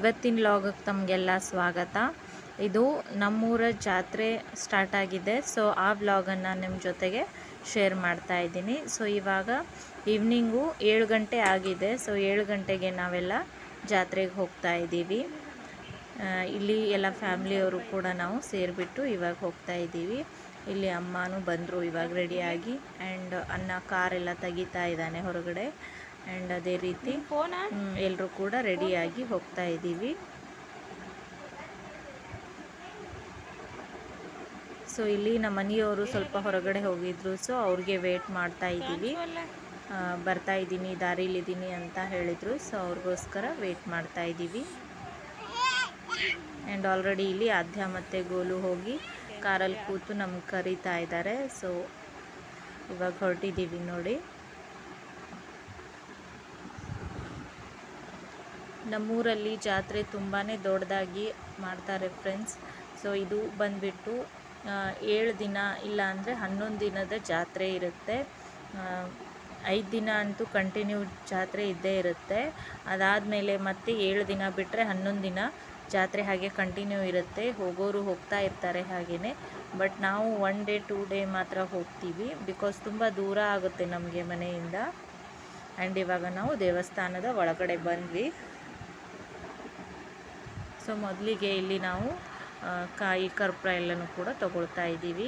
ಇವತ್ತಿನ ಲಾಗಕ್ಕೆ ತಮಗೆಲ್ಲ ಸ್ವಾಗತ. ಇದು ನಮ್ಮೂರ ಜಾತ್ರೆ ಸ್ಟಾರ್ಟ್ ಆಗಿದೆ. ಸೊ ಆ ವ್ಲಾಗನ್ನು ನಿಮ್ಮ ಜೊತೆಗೆ ಶೇರ್ ಮಾಡ್ತಾ ಇದ್ದೀನಿ. ಸೊ ಇವಾಗ ಈವ್ನಿಂಗು ಏಳು ಗಂಟೆ ಆಗಿದೆ. ಸೊ ಏಳು ಗಂಟೆಗೆ ನಾವೆಲ್ಲ ಜಾತ್ರೆಗೆ ಹೋಗ್ತಾ ಇದ್ದೀವಿ. ಇಲ್ಲಿ ಎಲ್ಲ ಫ್ಯಾಮ್ಲಿಯವರು ಕೂಡ ನಾವು ಸೇರಿಬಿಟ್ಟು ಇವಾಗ ಹೋಗ್ತಾ ಇದ್ದೀವಿ. ಇಲ್ಲಿ ಅಮ್ಮನೂ ಬಂದರು ಇವಾಗ ರೆಡಿಯಾಗಿ ಆ್ಯಂಡ್ ಅನ್ನ ಕಾರೆಲ್ಲ ತೆಗಿತಾ ಇದ್ದಾನೆ ಹೊರಗಡೆ. ಆ್ಯಂಡ್ ಅದೇ ರೀತಿ ಎಲ್ಲರೂ ಕೂಡ ರೆಡಿಯಾಗಿ ಹೋಗ್ತಾ ಇದ್ದೀವಿ. ಸೊ ಇಲ್ಲಿ ನಮ್ಮ ಮನೆಯವರು ಸ್ವಲ್ಪ ಹೊರಗಡೆ ಹೋಗಿದ್ರು. ಸೊ ಅವ್ರಿಗೆ ವೇಟ್ ಮಾಡ್ತಾ ಇದ್ದೀವಿ. ಬರ್ತಾ ಇದ್ದೀನಿ ದಾರಿಲಿದ್ದೀನಿ ಅಂತ ಹೇಳಿದರು. ಸೊ ಅವ್ರಿಗೋಸ್ಕರ ವೇಟ್ ಮಾಡ್ತಾ ಇದ್ದೀವಿ. ಆ್ಯಂಡ್ ಆಲ್ರೆಡಿ ಇಲ್ಲಿ ಆದ್ಯ ಮತ್ತು ಗೋಲು ಹೋಗಿ ಕಾರಲ್ಲಿ ಕೂತು ನಮ್ಗೆ ಕರೀತಾ ಇದ್ದಾರೆ. ಸೊ ಇವಾಗ ಹೊರಟಿದ್ದೀವಿ ನೋಡಿ. ನಮ್ಮೂರಲ್ಲಿ ಜಾತ್ರೆ ತುಂಬಾ ದೊಡ್ಡದಾಗಿ ಮಾಡ್ತಾರೆ ಫ್ರೆಂಡ್ಸ್ ಸೊ ಇದು ಬಂದುಬಿಟ್ಟು ಏಳು ದಿನ ಇಲ್ಲ ಅಂದರೆ ಹನ್ನೊಂದು ದಿನದ ಜಾತ್ರೆ ಇರುತ್ತೆ. ಐದು ದಿನ ಅಂತೂ ಕಂಟಿನ್ಯೂ ಜಾತ್ರೆ ಇದ್ದೇ ಇರುತ್ತೆ. ಅದಾದಮೇಲೆ ಮತ್ತೆ ಏಳು ದಿನ ಬಿಟ್ಟರೆ ಹನ್ನೊಂದು ದಿನ ಜಾತ್ರೆ ಹಾಗೆ ಕಂಟಿನ್ಯೂ ಇರುತ್ತೆ. ಹೋಗೋರು ಹೋಗ್ತಾ ಇರ್ತಾರೆ ಹಾಗೆಯೇ ಬಟ್ ನಾವು ಒನ್ ಡೇ ಟೂ ಡೇ ಮಾತ್ರ ಹೋಗ್ತೀವಿ ಬಿಕಾಸ್ ತುಂಬ ದೂರ ಆಗುತ್ತೆ ನಮಗೆ ಮನೆಯಿಂದ. ಆ್ಯಂಡ್ ಇವಾಗ ನಾವು ದೇವಸ್ಥಾನದ ಒಳಗಡೆ ಬಂದ್ವಿ. ಸೊ ಮೊದಲಿಗೆ ಇಲ್ಲಿ ನಾವು ಕಾಯಿ ಕರ್ಪೂರ ಎಲ್ಲನೂ ಕೂಡ ತಗೊಳ್ತಾ ಇದ್ದೀವಿ.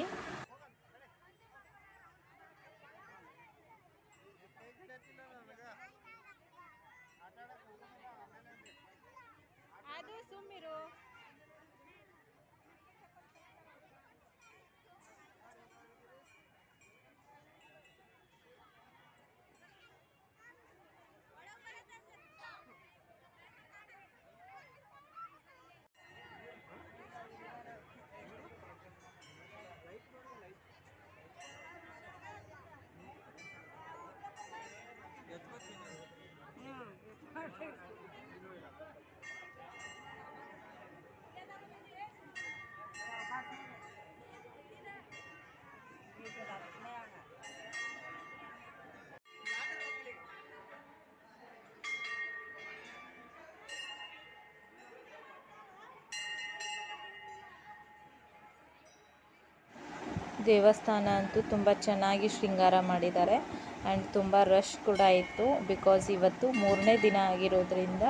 ದೇವಸ್ಥಾನ ಅಂತೂ ತುಂಬ ಚೆನ್ನಾಗಿ ಶೃಂಗಾರ ಮಾಡಿದ್ದಾರೆ. ಆ್ಯಂಡ್ ತುಂಬ ರಶ್ ಕೂಡ ಇತ್ತು ಬಿಕಾಸ್ ಇವತ್ತು ಮೂರನೇ ದಿನ ಆಗಿರೋದ್ರಿಂದ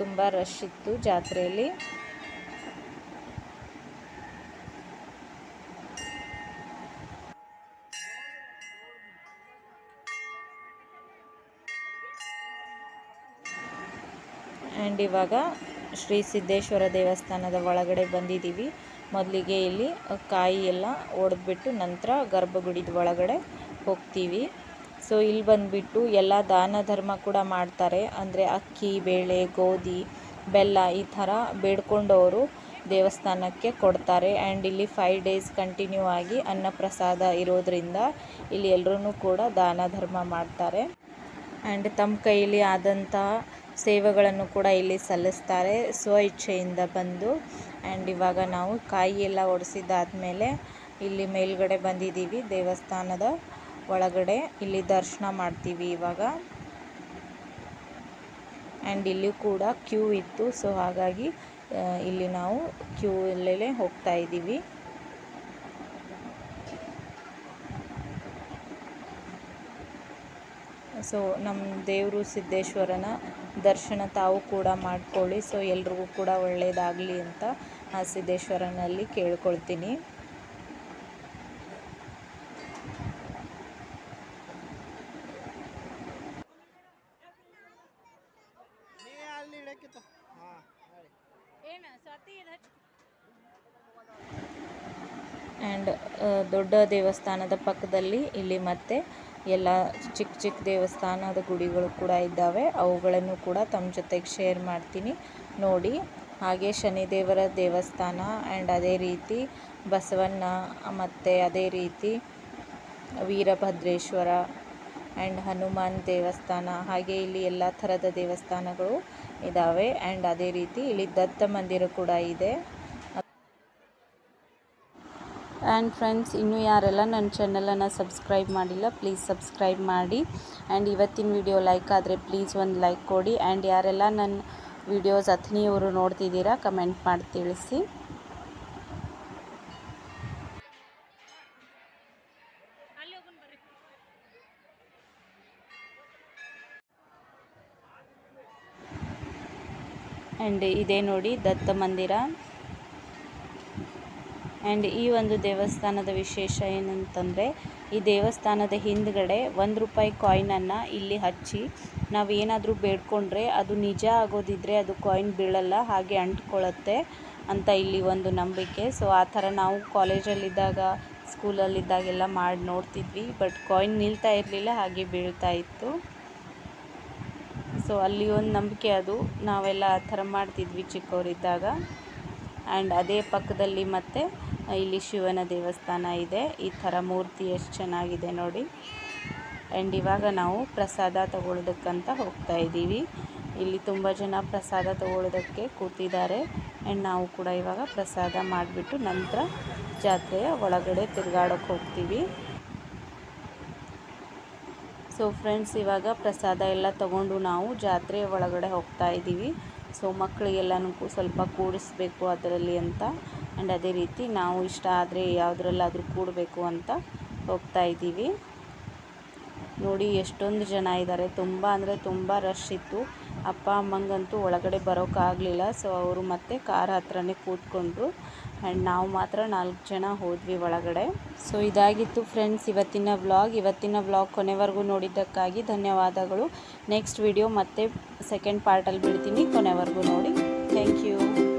ತುಂಬ ರಶ್ ಇತ್ತು ಜಾತ್ರೆಯಲ್ಲಿ. ಆ್ಯಂಡ್ ಇವಾಗ ಶ್ರೀ ಸಿದ್ದೇಶ್ವರ ದೇವಸ್ಥಾನದ ಒಳಗಡೆ ಬಂದಿದ್ದೀವಿ. ಮೊದಲಿಗೆ ಇಲ್ಲಿ ಕಾಯಿ ಎಲ್ಲ ಒಡೆದ್ಬಿಟ್ಟು ನಂತರ ಗರ್ಭಗುಡಿದ ಒಳಗಡೆ ಹೋಗ್ತೀವಿ. ಸೊ ಇಲ್ಲಿ ಬಂದುಬಿಟ್ಟು ಎಲ್ಲ ದಾನ ಧರ್ಮ ಕೂಡ ಮಾಡ್ತಾರೆ. ಅಂದರೆ ಅಕ್ಕಿ, ಬೇಳೆ, ಗೋಧಿ, ಬೆಲ್ಲ ಈ ಥರ ಬೇಡ್ಕೊಂಡವರು ದೇವಸ್ಥಾನಕ್ಕೆ ಕೊಡ್ತಾರೆ. ಆ್ಯಂಡ್ ಇಲ್ಲಿ ಫೈವ್ ಡೇಸ್ ಕಂಟಿನ್ಯೂ ಆಗಿ ಅನ್ನಪ್ರಸಾದ ಇರೋದರಿಂದ ಇಲ್ಲಿ ಎಲ್ಲರೂ ಕೂಡ ದಾನ ಧರ್ಮ ಮಾಡ್ತಾರೆ. ಆ್ಯಂಡ್ ತಮ್ಮ ಕೈಯಲ್ಲಿ ಆದಂತಹ ಸೇವೆಗಳನ್ನು ಕೂಡ ಇಲ್ಲಿ ಸಲ್ಲಿಸ್ತಾರೆ. ಸ್ವ ಇಚ್ಛೆಯಿಂದ ಬಂದು ಆ್ಯಂಡ್ ಇವಾಗ ನಾವು ಕಾಯಿ ಎಲ್ಲ ಒಡಿಸಿದ್ದಾದಮೇಲೆ ಇಲ್ಲಿ ಮೇಲ್ಗಡೆ ಬಂದಿದ್ದೀವಿ, ದೇವಸ್ಥಾನದ ಒಳಗಡೆ. ಇಲ್ಲಿ ದರ್ಶನ ಮಾಡ್ತೀವಿ ಇವಾಗ. ಆ್ಯಂಡ್ ಇಲ್ಲಿ ಕೂಡ ಕ್ಯೂ ಇತ್ತು ಸೊ ಹಾಗಾಗಿ ಇಲ್ಲಿ ನಾವು ಕ್ಯೂ ಅಲ್ಲೇ ಹೋಗ್ತಾ ಇದ್ದೀವಿ. ಸೊ ನಮ್ಮ ದೇವರು ಸಿದ್ದೇಶ್ವರನ ದರ್ಶನ ತಾವು ಕೂಡ ಮಾಡ್ಕೊಳ್ಳಿ. ಸೊ ಎಲ್ರಿಗೂ ಕೂಡ ಒಳ್ಳೆಯದಾಗಲಿ ಅಂತ ಆ ಸಿದ್ದೇಶ್ವರನಲ್ಲಿ ಕೇಳ್ಕೊಳ್ತೀನಿ. ಆ್ಯಂಡ್ ದೊಡ್ಡ ದೇವಸ್ಥಾನದ ಪಕ್ಕದಲ್ಲಿ ಇಲ್ಲಿ ಮತ್ತೆ ಎಲ್ಲ ಚಿಕ್ಕ ಚಿಕ್ಕ ದೇವಸ್ಥಾನದ ಗುಡಿಗಳು ಕೂಡ ಇದ್ದಾವೆ. ಅವುಗಳನ್ನು ಕೂಡ ತಮ್ಮ ಜೊತೆಗೆ ಶೇರ್ ಮಾಡ್ತೀನಿ. ನೋಡಿ, ಹಾಗೆ ಶನಿದೇವರ ದೇವಸ್ಥಾನ ಆ್ಯಂಡ್ ಅದೇ ರೀತಿ ಬಸವಣ್ಣ ಮತ್ತು ಅದೇ ರೀತಿ ವೀರಭದ್ರೇಶ್ವರ ಆ್ಯಂಡ್ ಹನುಮಾನ್ ದೇವಸ್ಥಾನ, ಹಾಗೆ ಇಲ್ಲಿ ಎಲ್ಲ ಥರದ ದೇವಸ್ಥಾನಗಳು ಇದ್ದಾವೆ. ಆ್ಯಂಡ್ ಅದೇ ರೀತಿ ಇಲ್ಲಿ ದತ್ತ ಮಂದಿರ ಕೂಡ ಇದೆ. ಆ್ಯಂಡ್ ಫ್ರೆಂಡ್ಸ್ ಇನ್ನೂ ಯಾರೆಲ್ಲ ನನ್ನ ಚಾನಲನ್ನು ಸಬ್ಸ್ಕ್ರೈಬ್ ಮಾಡಿಲ್ಲ ಪ್ಲೀಸ್ ಸಬ್ಸ್ಕ್ರೈಬ್ ಮಾಡಿ. ಆ್ಯಂಡ್ ಇವತ್ತಿನ ವಿಡಿಯೋ ಲೈಕ್ ಆದರೆ ಪ್ಲೀಸ್ ಒಂದು ಲೈಕ್ ಕೊಡಿ. ಆ್ಯಂಡ್ ಯಾರೆಲ್ಲ ನನ್ನ ವಿಡಿಯೋಸ್ ಅಥ್ನಿಯವರು ನೋಡ್ತಿದ್ದೀರಾ ಕಮೆಂಟ್ ಮಾಡಿ ತಿಳಿಸಿ. ಆ್ಯಂಡ್ ಇದೇ ನೋಡಿ ದತ್ತ ಮಂದಿರ. ಆ್ಯಂಡ್ ಈ ಒಂದು ದೇವಸ್ಥಾನದ ವಿಶೇಷ ಏನಂತಂದರೆ, ಈ ದೇವಸ್ಥಾನದ ಹಿಂದ್ಗಡೆ ಒಂದು ರೂಪಾಯಿ ಕಾಯಿನನ್ನು ಇಲ್ಲಿ ಹಚ್ಚಿ, ನಾವು ಏನಾದರೂ ಬೇಡ್ಕೊಂಡ್ರೆ ಅದು ನಿಜ ಆಗೋದಿದ್ರೆ ಅದು ಕಾಯಿನ್ ಬೀಳಲ್ಲ, ಹಾಗೆ ಅಂಟ್ಕೊಳ್ಳುತ್ತೆ ಅಂತ ಇಲ್ಲಿ ಒಂದು ನಂಬಿಕೆ. ಸೊ ಆ ಥರ ನಾವು ಕಾಲೇಜಲ್ಲಿದ್ದಾಗ ಸ್ಕೂಲಲ್ಲಿದ್ದಾಗೆಲ್ಲ ಮಾಡಿ ನೋಡ್ತಿದ್ವಿ ಬಟ್ ಕಾಯಿನ್ ನಿಲ್ತಾ ಇರಲಿಲ್ಲ, ಹಾಗೆ ಬೀಳ್ತಾ ಇತ್ತು. ಸೊ ಅಲ್ಲಿ ಒಂದು ನಂಬಿಕೆ ಅದು. ನಾವೆಲ್ಲ ಆ ಥರ ಮಾಡ್ತಿದ್ವಿ ಚಿಕ್ಕವರಿದ್ದಾಗ. ಆ್ಯಂಡ್ ಅದೇ ಪಕ್ಕದಲ್ಲಿ ಮತ್ತೆ ಇಲ್ಲಿ ಶಿವನ ದೇವಸ್ಥಾನ ಇದೆ. ಈ ಥರ ಮೂರ್ತಿ ಎಷ್ಟು ಚೆನ್ನಾಗಿದೆ ನೋಡಿ. ಆ್ಯಂಡ್ ಇವಾಗ ನಾವು ಪ್ರಸಾದ ತಗೊಳ್ಳೋದಕ್ಕಂತ ಹೋಗ್ತಾ ಇದ್ದೀವಿ. ಇಲ್ಲಿ ತುಂಬ ಜನ ಪ್ರಸಾದ ತಗೊಳ್ಳೋದಕ್ಕೆ ಕೂತಿದ್ದಾರೆ. ಆ್ಯಂಡ್ ನಾವು ಕೂಡ ಇವಾಗ ಪ್ರಸಾದ ಮಾಡಿಬಿಟ್ಟು ನಂತರ ಜಾತ್ರೆಯ ಒಳಗಡೆ ತಿರುಗಾಡೋಕೆ ಹೋಗ್ತೀವಿ. ಸೊ ಫ್ರೆಂಡ್ಸ್ ಇವಾಗ ಪ್ರಸಾದ ಎಲ್ಲ ತಗೊಂಡು ನಾವು ಜಾತ್ರೆಯ ಒಳಗಡೆ ಹೋಗ್ತಾ ಇದ್ದೀವಿ. ಸೊ ಮಕ್ಕಳಿಗೆಲ್ಲನೂ ಸ್ವಲ್ಪ ಕೂಡಿಸ್ಬೇಕು ಅದರಲ್ಲಿ ಅಂತ. ಆ್ಯಂಡ್ ಅದೇ ರೀತಿ ನಾವು ಇಷ್ಟ ಆದರೆ ಯಾವುದ್ರಲ್ಲಾದರೂ ಕೂಡಬೇಕು ಅಂತ ಹೋಗ್ತಾ ಇದ್ದೀವಿ. ನೋಡಿ, ಎಷ್ಟೊಂದು ಜನ ಇದ್ದಾರೆ. ತುಂಬ ಅಂದರೆ ತುಂಬ ರಶ್ ಇತ್ತು. ಅಪ್ಪ ಅಮ್ಮಂಗಂತೂ ಒಳಗಡೆ ಬರೋಕ್ಕಾಗಲಿಲ್ಲ ಸೊ ಅವರು ಮತ್ತೆ ಕಾರ್ ಹತ್ರನೇ ಕೂತ್ಕೊಂಡ್ರು. ಆ್ಯಂಡ್ ನಾವು ಮಾತ್ರ ನಾಲ್ಕು ಜನ ಹೋದ್ವಿ ಒಳಗಡೆ. ಸೊ ಇದಾಗಿತ್ತು ಫ್ರೆಂಡ್ಸ್ ಇವತ್ತಿನ ವ್ಲಾಗ್ ಇವತ್ತಿನ ವ್ಲಾಗ್ ಕೊನೆವರೆಗೂ ನೋಡಿದ್ದಕ್ಕಾಗಿ ಧನ್ಯವಾದಗಳು. ನೆಕ್ಸ್ಟ್ ವಿಡಿಯೋ ಮತ್ತೆ ಸೆಕೆಂಡ್ ಪಾರ್ಟಲ್ಲಿ ಬಿಡ್ತೀನಿ. ಕೊನೆವರೆಗೂ ನೋಡಿ. Thank you